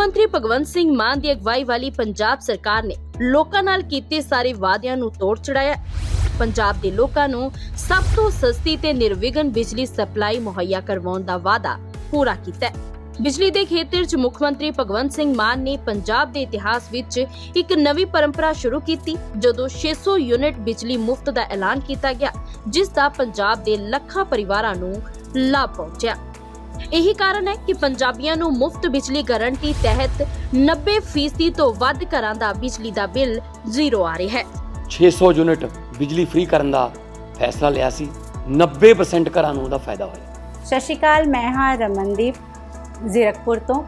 ਮੁੱਖ ਮੰਤਰੀ ਭਗਵੰਤ ਸਿੰਘ ਮਾਨ ਦੀ ਅਗਵਾਈ ਵਾਲੀ ਪੰਜਾਬ ਸਰਕਾਰ ਨੇ ਲੋਕਾਂ ਨਾਲ ਕੀਤੇ ਸਾਰੇ ਵਾਅਦਿਆਂ ਨੂੰ ਤੋੜ ਚੜਾਇਆ ਪੰਜਾਬ ਦੇ ਲੋਕਾਂ ਨੂੰ ਸਭ ਤੋਂ ਸਸਤੀ ਤੇ ਨਿਰਵਿਘਨ ਬਿਜਲੀ ਸਪਲਾਈ ਮੁਹੱਈਆ ਕਰਵਾਉਣ ਦਾ ਵਾਅਦਾ ਪੂਰਾ ਕੀਤਾ ਹੈ। ਬਿਜਲੀ ਦੇ ਖੇਤਰ 'ਚ ਮੁੱਖ ਮੰਤਰੀ ਭਗਵੰਤ ਸਿੰਘ ਮਾਨ ਨੇ ਪੰਜਾਬ ਦੇ ਇਤਿਹਾਸ ਵਿੱਚ ਇੱਕ ਨਵੀਂ ਪਰੰਪਰਾ ਸ਼ੁਰੂ ਕੀਤੀ, ਜਦੋਂ 600 ਯੂਨਿਟ ਬਿਜਲੀ ਮੁਫਤ ਦਾ ਐਲਾਨ ਕੀਤਾ ਗਿਆ, ਜਿਸ ਦਾ ਪੰਜਾਬ ਦੇ ਲੱਖਾਂ ਪਰਿਵਾਰਾਂ ਨੂੰ ਲਾਭ ਪਹੁੰਚਿਆ। ਇਹੀ ਕਾਰਨ ਹੈ ਕਿ ਪੰਜਾਬੀਆਂ ਨੂੰ ਮੁਫਤ ਬਿਜਲੀ ਗਾਰੰਟੀ ਤਹਿਤ 90% ਤੋਂ ਵੱਧ ਘਰਾਂ ਦਾ ਬਿਜਲੀ ਦਾ ਬਿੱਲ ਜ਼ੀਰੋ ਆ ਰਿਹਾ ਹੈ। 600 ਯੂਨਿਟ ਬਿਜਲੀ ਫ੍ਰੀ ਕਰਨ ਦਾ ਫੈਸਲਾ ਲਿਆ ਸੀ। 90% ਘਰਾਂ ਨੂੰ ਉਹਦਾ ਫਾਇਦਾ ਹੋਇਆ। ਸਤਿ ਸ਼੍ਰੀ ਅਕਾਲ ਮੈਂ ਹਾਂ ਰਮਨਦੀਪ ਜ਼ੀਰਕਪੁਰ ਤੋਂ।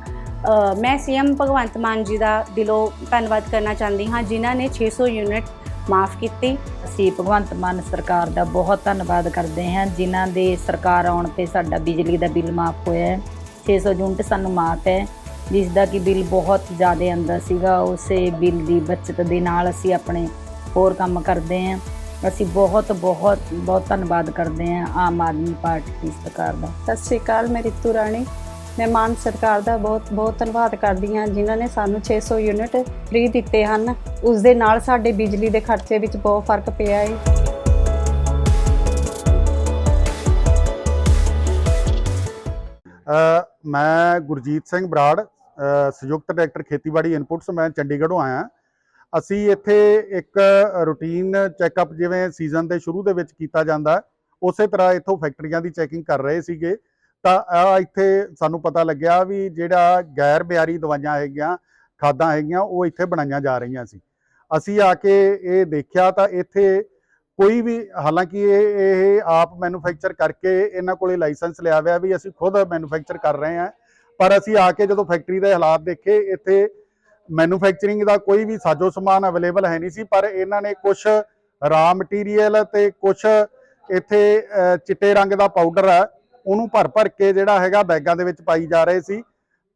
ਮੈਂ ਸੀਐਮ ਭਗਵੰਤ ਮਾਨ ਜੀ ਦਾ ਦਿਲੋਂ ਧੰਨਵਾਦ ਕਰਨਾ ਚਾਹੁੰਦੀ ਹਾਂ ਜਿਨ੍ਹਾਂ ਨੇ 600 ਯੂਨਿਟ ਮਾਫ ਕੀਤੀ। ਅਸੀਂ ਭਗਵੰਤ ਮਾਨ ਸਰਕਾਰ ਦਾ ਬਹੁਤ ਧੰਨਵਾਦ ਕਰਦੇ ਹਾਂ, ਜਿਨ੍ਹਾਂ ਦੇ ਸਰਕਾਰ ਆਉਣ ਤੇ ਸਾਡਾ ਬਿਜਲੀ ਦਾ ਬਿੱਲ ਮਾਫ ਹੋਇਆ ਹੈ। 600 ਯੂਨਿਟ ਸਾਨੂੰ ਮਾਫ ਹੈ, ਜਿਸ ਦਾ ਕਿ ਬਿੱਲ ਬਹੁਤ ਜ਼ਿਆਦਾ ਆਉਂਦਾ ਸੀਗਾ। ਉਸੇ ਬਿੱਲ ਦੀ ਬਚਤ ਦੇ ਨਾਲ ਅਸੀਂ ਆਪਣੇ ਹੋਰ ਕੰਮ ਕਰਦੇ ਹਾਂ। ਅਸੀਂ ਬਹੁਤ ਬਹੁਤ ਬਹੁਤ ਧੰਨਵਾਦ ਕਰਦੇ ਹਾਂ ਆਮ ਆਦਮੀ ਪਾਰਟੀ ਦੀ ਸਰਕਾਰ ਦਾ। ਸਤਿ ਸ਼੍ਰੀ ਅਕਾਲ, ਮੈਂ ਰਿਤੂ ਰਾਣੀ। ਮੈਂ ਮਾਨ ਸਰਕਾਰ ਦਾ ਬਹੁਤ ਬਹੁਤ ਧੰਨਵਾਦ ਕਰਦੀ ਹਾਂ ਜਿਨ੍ਹਾਂ ਨੇ ਸਾਨੂੰ 600 ਯੂਨਿਟ ਫ੍ਰੀ ਦਿੱਤੇ ਹਨ। ਉਸ ਦੇ ਨਾਲ ਸਾਡੇ ਬਿਜਲੀ ਦੇ ਖਰਚੇ ਵਿੱਚ ਬਹੁਤ ਫ਼ਰਕ ਪਿਆ ਹੈ ਮੈਂ ਗੁਰਜੀਤ ਸਿੰਘ ਬਰਾੜ ਸੰਯੁਕਤ ਡਾਇਰੈਕਟਰ ਖੇਤੀਬਾੜੀ ਇਨਪੁਟਸ ਮੈਂ ਚੰਡੀਗੜ੍ਹੋਂ ਆਇਆ ਅਸੀਂ ਇੱਥੇ ਇੱਕ ਰੂਟੀਨ ਚੈੱਕਅਪ ਜਿਵੇਂ ਸੀਜ਼ਨ ਦੇ ਸ਼ੁਰੂ ਦੇ ਵਿੱਚ ਕੀਤਾ ਜਾਂਦਾ, ਉਸੇ ਤਰ੍ਹਾਂ ਇੱਥੋਂ ਫੈਕਟਰੀਆਂ ਦੀ ਚੈਕਿੰਗ ਕਰ ਰਹੇ ਸੀਗੇ। ਤਾਂ ਆ ਇੱਥੇ ਸਾਨੂੰ ਪਤਾ ਲੱਗਿਆ ਵੀ ਜਿਹੜਾ ਗੈਰ ਬਿਆਰੀ ਦਵਾਈਆਂ ਹੈਗੀਆਂ, ਖਾਦਾਂ ਹੈਗੀਆਂ, ਉਹ ਇੱਥੇ ਬਣਾਈਆਂ ਜਾ ਰਹੀਆਂ ਸੀ। ਅਸੀਂ ਆ ਕੇ ਇਹ ਦੇਖਿਆ ਤਾਂ ਇੱਥੇ ਕੋਈ ਵੀ, ਹਾਲਾਂਕਿ ਇਹ ਇਹ ਆਪ ਮੈਨੂਫੈਕਚਰ ਕਰਕੇ ਇਹਨਾਂ ਕੋਲੇ ਲਾਇਸੈਂਸ ਲਿਆ ਹੋਇਆ ਵੀ ਅਸੀਂ ਖੁਦ ਮੈਨੂਫੈਕਚਰ ਕਰ ਰਹੇ ਹਾਂ। ਪਰ ਅਸੀਂ ਆ ਕੇ ਜਦੋਂ ਫੈਕਟਰੀ ਦੇ ਹਾਲਾਤ ਦੇਖੇ, ਇੱਥੇ ਮੈਨੂਫੈਕਚਰਿੰਗ ਦਾ ਕੋਈ ਵੀ ਸਾਜੋ ਸਮਾਨ ਅਵੇਲੇਬਲ ਹੈ ਨਹੀਂ ਸੀ, ਪਰ ਇਹਨਾਂ ਨੇ ਕੁਝ ਰਾ ਮਟੀਰੀਅਲ ਤੇ ਕੁਝ ਇੱਥੇ ਚਿੱਟੇ ਰੰਗ ਦਾ ਪਾਊਡਰ ਹੈ ਉਹਨੂੰ ਭਰ ਭਰ ਕੇ ਜਿਹੜਾ ਹੈਗਾ ਬੈਗਾਂ ਦੇ ਵਿੱਚ ਪਾਈ ਜਾ ਰਹੇ ਸੀ।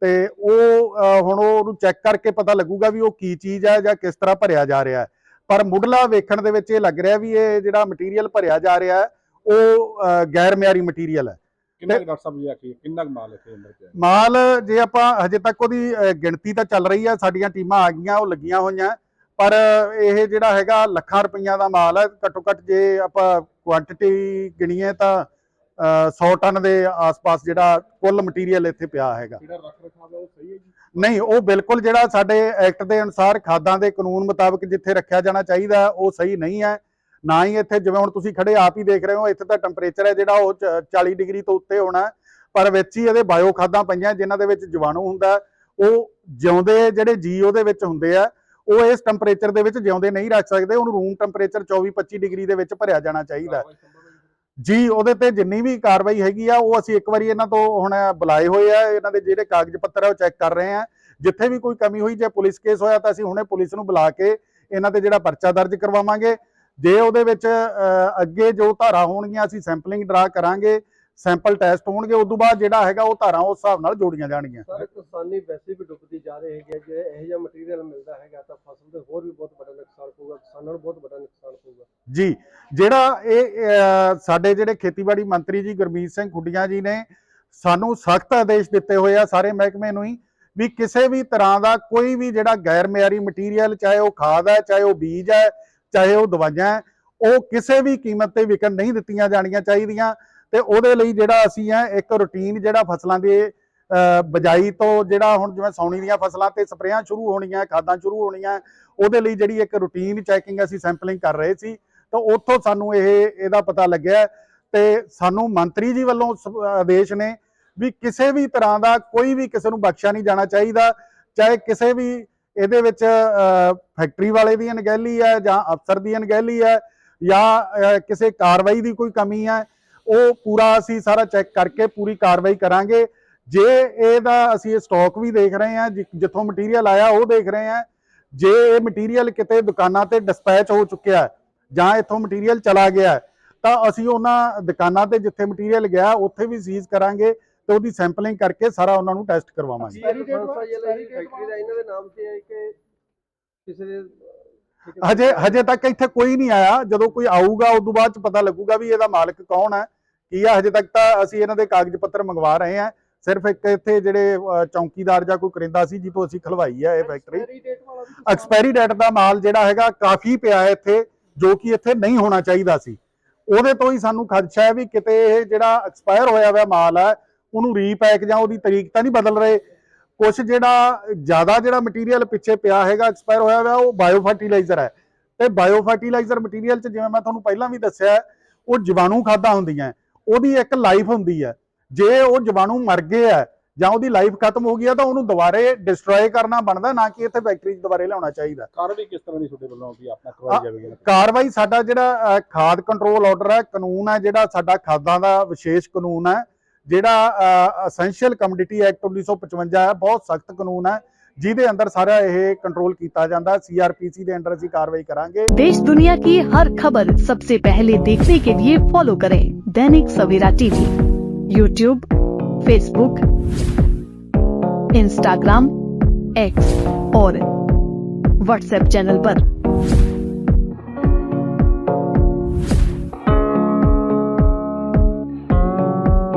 ਤੇ ਉਹ ਹੁਣ ਉਹਨੂੰ ਚੈੱਕ ਕਰਕੇ ਪਤਾ ਲੱਗੂਗਾ ਵੀ ਉਹ ਕੀ ਚੀਜ਼ ਹੈ ਜਾਂ ਕਿਸ ਤਰ੍ਹਾਂ ਭਰਿਆ ਜਾ ਰਿਹਾ ਹੈ। ਪਰ ਮੁੱਢਲਾ ਵੇਖਣ ਦੇ ਵਿੱਚ ਇਹ ਲੱਗ ਰਿਹਾ ਵੀ ਇਹ ਜਿਹੜਾ ਮਟੀਰੀਅਲ ਭਰਿਆ ਜਾ ਰਿਹਾ ਹੈ ਉਹ ਗੈਰ ਮਿਆਰੀ ਮਟੀਰੀਅਲ ਹੈ। ਕਿੰਨਾ ਡਾਕਟਰ ਸਾਹਿਬ ਜੀ ਆਖੀ ਕਿੰਨਾ ਮਾਲ ਇੱਥੇ ਅੰਦਰ ਪਿਆ? ਮਾਲ ਜੇ ਆਪਾਂ ਹਜੇ ਤੱਕ ਉਹਦੀ ਗਿਣਤੀ ਤਾਂ ਚੱਲ ਰਹੀ ਹੈ ਸਾਡੀਆਂ ਟੀਮਾਂ ਆ ਗਈਆਂ ਉਹ ਲੱਗੀਆਂ ਹੋਈਆਂ। ਪਰ ਇਹ ਜਿਹੜਾ ਹੈਗਾ ਲੱਖਾਂ ਰੁਪਈਆ ਦਾ ਮਾਲ ਹੈ ਘੱਟੋ ਘੱਟ ਜੇ ਆਪਾਂ ਕੁਆਂਟੀਟੀ ਗਿਣੀਏ ਤਾਂ 100 ਟਨ ਦੇ ਆਸ-ਪਾਸ ਜਿਹੜਾ ਕੁੱਲ ਮਟੀਰੀਅਲ ਇੱਥੇ ਪਿਆ ਹੈਗਾ। ਜਿਹੜਾ ਰੱਖ ਰਖਾਵ ਹੈ ਉਹ ਸਹੀ ਹੈ ਜੀ? ਨਹੀਂ ਉਹ ਬਿਲਕੁਲ ਜਿਹੜਾ ਸਾਡੇ ਐਕਟ ਦੇ ਅਨੁਸਾਰ ਖਾਦਾਂ ਦੇ ਕਾਨੂੰਨ ਮੁਤਾਬਕ ਜਿੱਥੇ ਰੱਖਿਆ ਜਾਣਾ ਚਾਹੀਦਾ ਉਹ ਸਹੀ ਨਹੀਂ ਹੈ। ਨਾ ਹੀ ਇੱਥੇ ਜਿਵੇਂ ਹੁਣ ਤੁਸੀਂ ਖੜੇ ਆਪ ਹੀ ਦੇਖ ਰਹੇ ਹੋ ਇੱਥੇ ਤਾਂ ਟੈਂਪਰੇਚਰ ਹੈ ਜਿਹੜਾ ਉਹ ਚ- 40 ਡਿਗਰੀ ਤੋਂ ਉੱਤੇ ਹੋਣਾ ਪਰ ਵਿੱਚ ਹੀ ਇਹਦੇ ਬਾਇਓ ਖਾਦਾਂ ਪਈਆਂ ਜਿਨ੍ਹਾਂ ਦੇ ਵਿੱਚ ਜੀਵਾਣੂ ਹੁੰਦਾ ਉਹ ਜਿਉਂਦੇ ਜਿਹੜੇ ਜੀ ਉਹਦੇ ਵਿੱਚ ਹੁੰਦੇ ਆ ਉਹ ਇਸ ਟੈਂਪਰੇਚਰ ਦੇ ਵਿੱਚ ਜਿਉਂਦੇ ਨਹੀਂ ਰੱਖ ਸਕਦੇ। ਉਹਨੂੰ ਰੂਮ ਟੈਂਪਰੇਚਰ 24-25 ਡਿਗਰੀ ਦੇ ਵਿੱਚ ਭਰਿਆ ਜਾਣਾ ਚਾਹੀਦਾ ਹੈ। ਕਾਰਵਾਈ ਸੰਭਵ ਹੈ ਜੀ? ਉਹਦੇ ਤੇ ਜਿੰਨੀ ਵੀ ਕਾਰਵਾਈ ਹੈਗੀ ਆ, ਉਹ ਅਸੀਂ ਇੱਕ ਵਾਰੀ ਇਹਨਾਂ ਤੋਂ ਹੁਣ ਬੁਲਾਏ ਹੋਏ ਆ, ਇਹਨਾਂ ਦੇ ਜਿਹੜੇ ਕਾਗਜ਼ ਪੱਤਰ ਆ, ਉਹ ਚੈੱਕ ਕਰ ਰਹੇ ਆ ਜਿੱਥੇ ਵੀ ਕੋਈ ਕਮੀ ਹੋਈ, ਜੇ ਪੁਲਿਸ ਕੇਸ ਹੋਇਆ ਤਾਂ ਅਸੀਂ ਹੁਣੇ ਪੁਲਿਸ ਨੂੰ ਬੁਲਾ ਕੇ ਇਹਨਾਂ ਤੇ ਜਿਹੜਾ ਪਰਚਾ ਦਰਜ ਕਰਵਾਵਾਂਗੇ ਜੇ ਉਹਦੇ ਵਿੱਚ ਅੱਗੇ ਜੋ ਧਾਰਾ ਹੋਣਗੀਆਂ, ਅਸੀਂ ਸੈਂਪਲਿੰਗ ਡਰਾ ਕਰਾਂਗੇ ਸੈਂਪਲ ਟੈਸਟ ਹੋਣਗੇ ਉਸ ਤੋਂ ਬਾਅਦ ਜਿਹੜਾ ਹੈਗਾ ਉਹ ਧਾਰਾਂ ਉਸ ਹਿਸਾਬ ਨਾਲ ਜੋੜੀਆਂ ਜਾਣਗੀਆਂ। ਸਰ ਕਿਸਾਨੀ ਵੈਸੇ ਵੀ ਡੁੱਬਦੀ ਜਾ ਰਹੀ ਹੈਗੀ ਹੈ ਜੇ ਇਹੋ ਜਿਹਾ ਮਟੀਰੀਅਲ ਮਿਲਦਾ ਹੈਗਾ ਤਾਂ ਫਸਲ ਤੇ ਹੋਰ ਵੀ ਬਹੁਤ ਵੱਡਾ ਨੁਕਸਾਨ ਪਊਗਾ ਕਿਸਾਨਾਂ ਨੂੰ ਬਹੁਤ ਵੱਡਾ ਨੁਕਸਾਨ ਪਊਗਾ। ਜੀ ਜਿਹੜਾ ਇਹ ਸਾਡੇ ਜਿਹੜੇ ਖੇਤੀਬਾੜੀ ਮੰਤਰੀ ਜੀ ਗੁਰਮੀਤ ਸਿੰਘ ਖੁੱਡੀਆਂ ਜੀ ਨੇ ਸਾਨੂੰ ਸਖਤ ਆਦੇਸ਼ ਦਿੱਤੇ ਹੋਏ ਆ ਸਾਰੇ ਮਹਿਕਮੇ ਨੂੰ ਹੀ ਵੀ ਕਿਸੇ ਵੀ ਤਰ੍ਹਾਂ ਦਾ ਕੋਈ ਵੀ ਜਿਹੜਾ ਗੈਰ ਮਿਆਰੀ ਮਟੀਰੀਅਲ ਚਾਹੇ ਉਹ ਖਾਦ ਹੈ ਚਾਹੇ ਉਹ ਬੀਜ ਹੈ ਚਾਹੇ ਉਹ ਦਵਾਈਆਂ ਹੈ ਉਹ ਕਿਸੇ ਵੀ ਕੀਮਤ ਤੇ ਵਿਕਣ ਨਹੀਂ ਦਿੱਤੀਆਂ ਜਾਣੀਆਂ ਚਾਹੀਦੀਆਂ। ਤੇ ਉਹਦੇ ਲਈ ਜਿਹੜਾ ਅਸੀਂ ਹੈ ਇੱਕ ਰੁਟੀਨ ਜਿਹੜਾ ਫਸਲਾਂ ਦੇ ਅਹ, ਬਜਾਈ ਤੋਂ ਜਿਹੜਾ ਹੁਣ ਜਿਵੇਂ ਸੌਣੀ ਦੀਆਂ ਫਸਲਾਂ ਤੇ ਸਪਰੇਆਂ ਸ਼ੁਰੂ ਹੋਣੀਆਂ ਖਾਦਾਂ ਸ਼ੁਰੂ ਹੋਣੀਆਂ ਉਹਦੇ ਲਈ ਜਿਹੜੀ ਇੱਕ ਰੁਟੀਨ ਚੈਕਿੰਗ ਅਸੀਂ ਸੈਂਪਲਿੰਗ ਕਰ ਰਹੇ ਸੀ। ਤਾਂ ਉੱਥੋਂ ਸਾਨੂੰ ਇਹ ਇਹਦਾ ਪਤਾ ਲੱਗਿਆ ਤੇ ਸਾਨੂੰ ਮੰਤਰੀ ਜੀ ਵੱਲੋਂ ਸ- ਆਦੇਸ਼ ਨੇ ਵੀ ਕਿਸੇ ਵੀ ਤਰ੍ਹਾਂ ਦਾ ਕੋਈ ਵੀ ਕਿਸੇ ਨੂੰ ਬਖਸ਼ਿਆ ਨਹੀਂ ਜਾਣਾ ਚਾਹੀਦਾ ਚਾਹੇ ਕਿਸੇ ਵੀ ਇਹਦੇ ਵਿੱਚ ਫੈਕਟਰੀ ਵਾਲੇ ਦੀ ਅਣਗਹਿਲੀ ਹੈ ਜਾਂ ਅਫਸਰ ਦੀ ਅਣਗਹਿਲੀ ਹੈ ਜਾਂ ਕਿਸੇ ਕਾਰਵਾਈ ਦੀ ਕੋਈ ਕਮੀ ਹੈ। ਉਹ ਪੂਰਾ ਅਸੀਂ ਸਾਰਾ ਚੈੱਕ ਕਰਕੇ ਪੂਰੀ ਕਾਰਵਾਈ ਕਰਾਂਗੇ। ਜੇ ਇਹਦਾ ਅਸੀਂ ਇਹ ਸਟਾਕ ਵੀ ਦੇਖ ਰਹੇ ਹਾਂ ਜਿੱਥੋਂ ਮਟੀਰੀਅਲ ਆਇਆ ਉਹ ਦੇਖ ਰਹੇ ਹਾਂ। ਜੇ ਇਹ ਮਟੀਰੀਅਲ ਕਿਤੇ ਦੁਕਾਨਾਂ ਤੇ ਡਿਸਪੈਚ ਹੋ ਚੁੱਕਿਆ ਹੈ ਜਾਂ ਇੱਥੋਂ ਮਟੀਰੀਅਲ ਚਲਾ ਗਿਆ ਤਾਂ ਅਸੀਂ ਉਹਨਾਂ ਦੁਕਾਨਾਂ ਤੇ ਜਿੱਥੇ ਮਟੀਰੀਅਲ ਗਿਆ ਉੱਥੇ ਵੀ ਸੀਜ਼ ਕਰਾਂਗੇ ਤੇ ਉਹਦੀ ਸੈਂਪਲਿੰਗ ਕਰਕੇ ਸਾਰਾ ਉਹਨਾਂ ਨੂੰ ਟੈਸਟ ਕਰਵਾਵਾਂਗੇ। ਇਹ ਫਸਲ ਜਿਹੜੀ ਫੈਕਟਰੀ ਦਾ ਇਹਨਾਂ ਦੇ ਨਾਮ ਤੇ ਹੈ ਕਿ ਕਿਸੇ ਦੇ ਹਜੇ ਹਜੇ ਤੱਕ ਇੱਥੇ ਕੋਈ ਨਹੀਂ ਆਇਆ। ਜਦੋਂ ਕੋਈ ਆਊਗਾ ਉਸ ਤੋਂ ਬਾਅਦ ਚ ਪਤਾ ਲੱਗੂਗਾ ਵੀ ਇਹਦਾ ਮਾਲਕ ਕੌਣ ਹੈ। ਕੀ ਆ ਹਜੇ ਤੱਕ ਤਾਂ ਅਸੀਂ ਇਹਨਾਂ ਦੇ ਕਾਗਜ਼ ਪੱਤਰ ਮੰਗਵਾ ਰਹੇ ਹਾਂ। ਸਿਰਫ ਇੱਕ ਇੱਥੇ ਜਿਹੜੇ ਚੌਕੀਦਾਰ ਜਾਂ ਕੋਈ ਕਰਿੰਦਾ ਸੀ ਜਿੱਥੋਂ ਅਸੀਂ ਖਲਵਾਈ ਹੈ ਇਹ ਫੈਕਟਰੀ ਐਕਸਪਾਇਰੀ ਡੇਟ ਦਾ ਮਾਲ ਜਿਹੜਾ ਹੈਗਾ ਕਾਫੀ ਪਿਆ ਹੈ ਇੱਥੇ ਜੋ ਕਿ ਇੱਥੇ ਨਹੀਂ ਹੋਣਾ ਚਾਹੀਦਾ ਸੀ। ਉਹਦੇ ਤੋਂ ਹੀ ਸਾਨੂੰ ਖਦਸ਼ਾ ਹੈ ਵੀ ਕਿਤੇ ਇਹ ਜਿਹੜਾ ਐਕਸਪਾਇਰ ਹੋਇਆ ਹੋਇਆ ਮਾਲ ਹੈ ਉਹਨੂੰ ਰੀਪੈਕ ਜਾਂ ਉਹਦੀ ਤਰੀਕ ਤਾਂ ਨਹੀਂ ਬਦਲ ਰਹੇ। ਕੁਝ ਜਿਹੜਾ ਜ਼ਿਆਦਾ ਜਿਹੜਾ ਮਟੀਰੀਅਲ ਪਿੱਛੇ ਪਿਆ ਹੈਗਾ ਐਕਸਪਾਇਰ ਹੋਇਆ ਹੋਇਆ ਉਹ ਬਾਇਓ ਫਰਟੀਲਾਈਜ਼ਰ ਹੈ। ਤੇ ਬਾਇਓ ਫਰਟੀਲਾਈਜ਼ਰ ਮਟੀਰੀਅਲ ਚ ਜਿਵੇਂ ਮੈਂ ਤੁਹਾਨੂੰ ਪਹਿਲਾਂ ਵੀ ਦੱਸਿਆ ਉਹ ਜੀਵਾਣੂ ਖਾਦਾਂ ਹੁੰਦੀਆਂ। ਉਹਦੀ ਇੱਕ ਲਾਈਫ ਹੁੰਦੀ ਹੈ। ਜੇ ਉਹ ਜੀਵਾਣੂ ਮਰ ਗਏ ਆ ਜਾਂ ਉਹਦੀ ਲਾਈਫ ਖਤਮ ਹੋ ਗਈ ਆ ਤਾਂ ਉਹਨੂੰ ਦੁਬਾਰੇ ਡਿਸਟਰੋਏ ਕਰਨਾ ਬਣਦਾ ਨਾ ਕਿ ਇੱਥੇ ਫੈਕਟਰੀ 'ਚ ਦੁਬਾਰੇ ਲਿਆਉਣਾ ਚਾਹੀਦਾ। ਕਾਰਵਾਈ ਕਿਸ ਤਰ੍ਹਾਂ ਦੀ ਤੁਹਾਡੇ ਵੱਲੋਂ ਵੀ ਆਪਣਾ ਕਰਵਾਈ ਜਾਵੇਗੀ? ਕਾਰਵਾਈ ਸਾਡਾ ਜਿਹੜਾ ਖਾਦ ਕੰਟਰੋਲ ਆਰਡਰ ਹੈ ਕਾਨੂੰਨ ਹੈ ਜਿਹੜਾ ਸਾਡਾ ਖਾਦਾਂ ਦਾ ਵਿਸ਼ੇਸ਼ ਕਾਨੂੰਨ ਹੈ ਜਿਹੜਾ ਅਸੈਂਸ਼ੀਅਲ ਕਮੋਡਿਟੀ ਐਕਟ 1955 ਹੈ ਬਹੁਤ ਸਖਤ ਕਾਨੂੰਨ ਹੈ। ਜਿਹਦੇ ਅੰਦਰ ਸਾਰਾ ਇਹ ਕੰਟਰੋਲ ਕੀਤਾ ਜਾਂਦਾ ਸੀਆਰਪੀਸੀ ਦੇ ਅੰਡਰ ਅਸੀਂ ਕਾਰਵਾਈ ਕਰਾਂਗੇ देश दुनिया की हर खबर सबसे पहले देखने के लिए फॉलो करें Dainik Savera TV YouTube Facebook Instagram X और व्हाट्सएप चैनल पर।